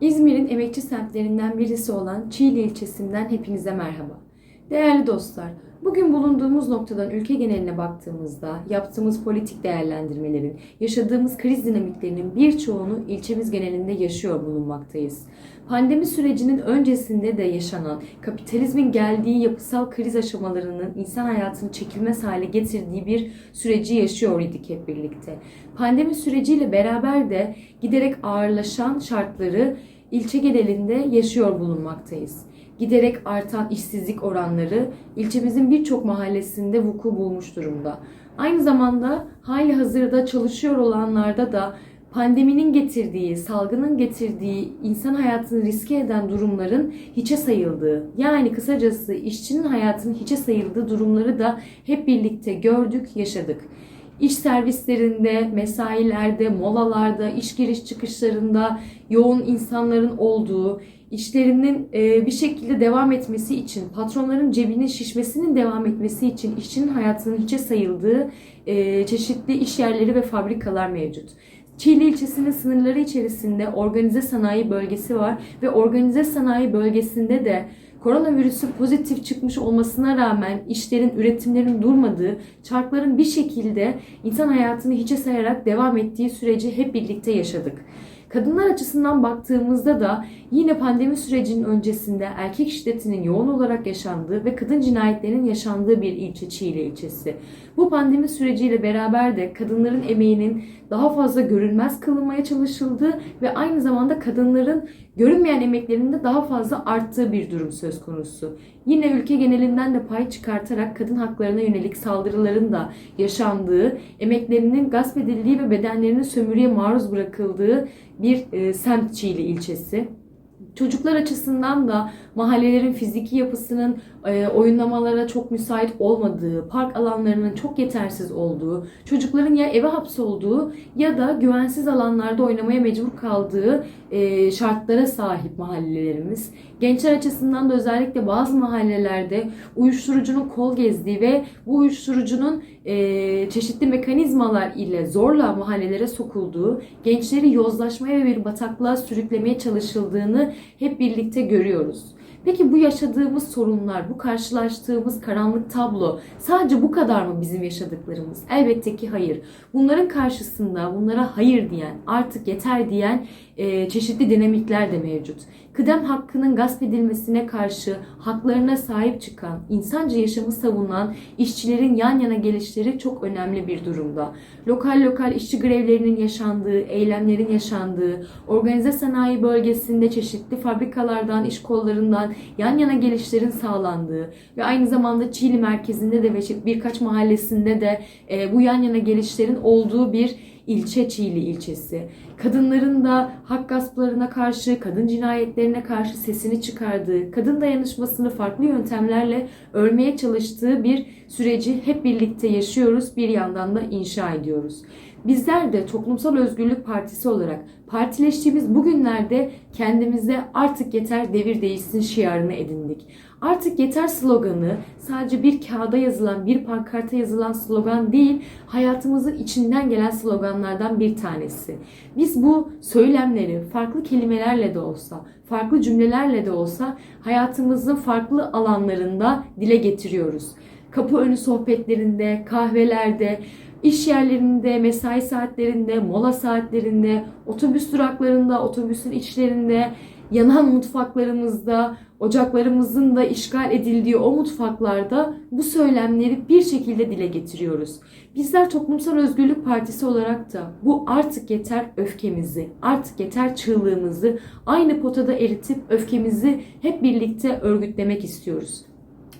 İzmir'in emekçi semtlerinden birisi olan Çiğli ilçesinden hepinize merhaba. Değerli dostlar, bugün bulunduğumuz noktadan ülke geneline baktığımızda yaptığımız politik değerlendirmelerin, yaşadığımız kriz dinamiklerinin birçoğunu ilçemiz genelinde yaşıyor bulunmaktayız. Pandemi sürecinin öncesinde de yaşanan kapitalizmin geldiği yapısal kriz aşamalarının insan hayatını çekilmez hale getirdiği bir süreci yaşıyor idik hep birlikte. Pandemi süreciyle beraber de giderek ağırlaşan şartları ilçe genelinde yaşıyor bulunmaktayız. Giderek artan işsizlik oranları ilçemizin birçok mahallesinde vuku bulmuş durumda. Aynı zamanda hali hazırda çalışıyor olanlarda da pandeminin getirdiği, salgının getirdiği insan hayatını riske eden durumların hiçe sayıldığı, yani kısacası işçinin hayatının hiçe sayıldığı durumları da hep birlikte gördük, yaşadık. İş servislerinde, mesailerde, molalarda, iş giriş çıkışlarında yoğun insanların olduğu, işlerinin e, bir şekilde devam etmesi için, patronların cebinin şişmesinin devam etmesi için işçinin hayatının hiçe sayıldığı e, çeşitli iş yerleri ve fabrikalar mevcut. Çiğli ilçesinin sınırları içerisinde organize sanayi bölgesi var ve organize sanayi bölgesinde de koronavirüsü pozitif çıkmış olmasına rağmen işlerin, üretimlerin durmadığı, çarkların bir şekilde insan hayatını hiçe sayarak devam ettiği süreci hep birlikte yaşadık. Kadınlar açısından baktığımızda da yine pandemi sürecinin öncesinde erkek şiddetinin yoğun olarak yaşandığı ve kadın cinayetlerinin yaşandığı bir ilçe Çiğli ilçesi. Bu pandemi süreciyle beraber de kadınların emeğinin daha fazla görünmez kılınmaya çalışıldığı ve aynı zamanda kadınların görünmeyen emeklerinin de daha fazla arttığı bir durum söz konusu. Yine ülke genelinden de pay çıkartarak kadın haklarına yönelik saldırıların da yaşandığı, emeklerinin gasp edildiği ve bedenlerinin sömürüye maruz bırakıldığı bir e, semt Çiğli ilçesi. Çocuklar açısından da mahallelerin fiziki yapısının e, oyunlamalara çok müsait olmadığı, park alanlarının çok yetersiz olduğu, çocukların ya eve hapsolduğu ya da güvensiz alanlarda oynamaya mecbur kaldığı e, şartlara sahip mahallelerimiz. Gençler açısından da özellikle bazı mahallelerde uyuşturucunun kol gezdiği ve bu uyuşturucunun e, çeşitli mekanizmalar ile zorla mahallelere sokulduğu, gençleri yozlaşmaya ve bir bataklığa sürüklemeye çalışıldığını hep birlikte görüyoruz. Peki bu yaşadığımız sorunlar, bu karşılaştığımız karanlık tablo sadece bu kadar mı bizim yaşadıklarımız? Elbette ki hayır. Bunların karşısında bunlara hayır diyen, artık yeter diyen e, çeşitli dinamikler de mevcut. Kıdem hakkının gasp edilmesine karşı haklarına sahip çıkan, insanca yaşamı savunan işçilerin yan yana gelişleri çok önemli bir durumda. Lokal lokal işçi grevlerinin yaşandığı, eylemlerin yaşandığı, organize sanayi bölgesinde çeşitli fabrikalardan, iş kollarından yan yana gelişlerin sağlandığı ve aynı zamanda Çiğli merkezinde de ve birkaç mahallesinde de e, bu yan yana gelişlerin olduğu bir ilçe Çiğli ilçesi. Kadınların da hak gasplarına karşı, kadın cinayetlerine karşı sesini çıkardığı, kadın dayanışmasını farklı yöntemlerle örmeye çalıştığı bir süreci hep birlikte yaşıyoruz, bir yandan da inşa ediyoruz. Bizler de Toplumsal Özgürlük Partisi olarak partileştiğimiz bugünlerde kendimize artık yeter devir değişsin şiarını edindik. Artık yeter sloganı sadece bir kağıda yazılan, bir pankarta yazılan slogan değil, hayatımızın içinden gelen sloganlardan bir tanesi. Biz bu söylemleri farklı kelimelerle de olsa, farklı cümlelerle de olsa hayatımızın farklı alanlarında dile getiriyoruz. Kapı önü sohbetlerinde, kahvelerde, iş yerlerinde, mesai saatlerinde, mola saatlerinde, otobüs duraklarında, otobüsün içlerinde, yanan mutfaklarımızda, ocaklarımızın da işgal edildiği o mutfaklarda bu söylemleri bir şekilde dile getiriyoruz. Bizler Toplumsal Özgürlük Partisi olarak da bu artık yeter öfkemizi, artık yeter çığlığımızı aynı potada eritip öfkemizi hep birlikte örgütlemek istiyoruz.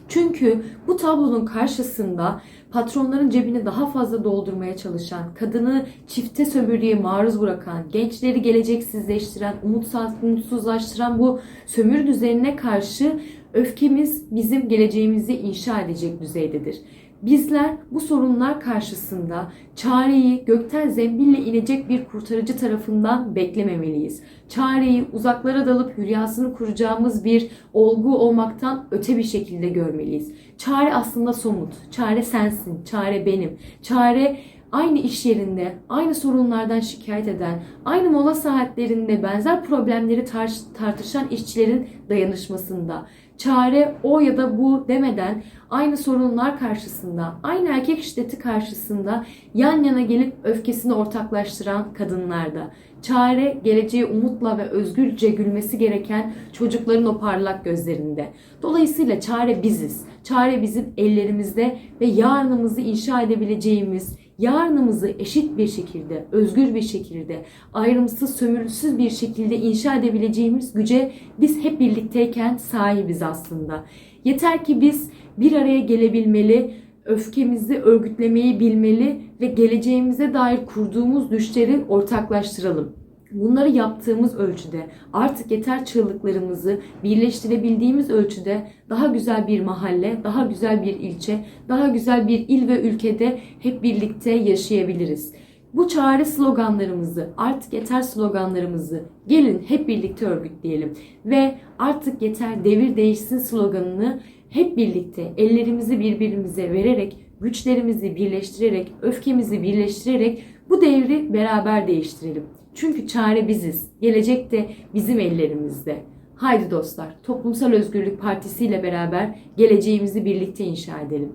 Çünkü bu tablonun karşısında patronların cebini daha fazla doldurmaya çalışan, kadını çifte sömürüye maruz bırakan, gençleri geleceksizleştiren, umutsuz, umutsuzlaştıran bu sömürü düzenine karşı öfkemiz bizim geleceğimizi inşa edecek düzeydedir. Bizler bu sorunlar karşısında çareyi gökten zembille inecek bir kurtarıcı tarafından beklememeliyiz. Çareyi uzaklara dalıp hülyasını kuracağımız bir olgu olmaktan öte bir şekilde görmeliyiz. Çare aslında somut. Çare sensin, çare benim. Çare aynı iş yerinde, aynı sorunlardan şikayet eden, aynı mola saatlerinde benzer problemleri tar- tartışan işçilerin dayanışmasında, çare o ya da bu demeden aynı sorunlar karşısında, aynı erkek şiddeti karşısında yan yana gelip öfkesini ortaklaştıran kadınlarda, çare geleceğe umutla ve özgürce gülmesi gereken çocukların o parlak gözlerinde. Dolayısıyla çare biziz. Çare bizim ellerimizde ve yarınımızı inşa edebileceğimiz, yarınımızı eşit bir şekilde, özgür bir şekilde, ayrımsız, sömürüsüz bir şekilde inşa edebileceğimiz güce biz hep birlikteyken sahibiz aslında. Yeter ki biz bir araya gelebilmeli, öfkemizi örgütlemeyi bilmeli ve geleceğimize dair kurduğumuz düşleri ortaklaştıralım. Bunları yaptığımız ölçüde artık yeter çığlıklarımızı birleştirebildiğimiz ölçüde daha güzel bir mahalle, daha güzel bir ilçe, daha güzel bir il ve ülkede hep birlikte yaşayabiliriz. Bu çare sloganlarımızı, artık yeter sloganlarımızı gelin hep birlikte örgütleyelim ve artık yeter devir değişsin sloganını hep birlikte ellerimizi birbirimize vererek, güçlerimizi birleştirerek, öfkemizi birleştirerek bu devri beraber değiştirelim. Çünkü çare biziz. Gelecek de bizim ellerimizde. Haydi dostlar, Toplumsal Özgürlük Partisi ile beraber geleceğimizi birlikte inşa edelim.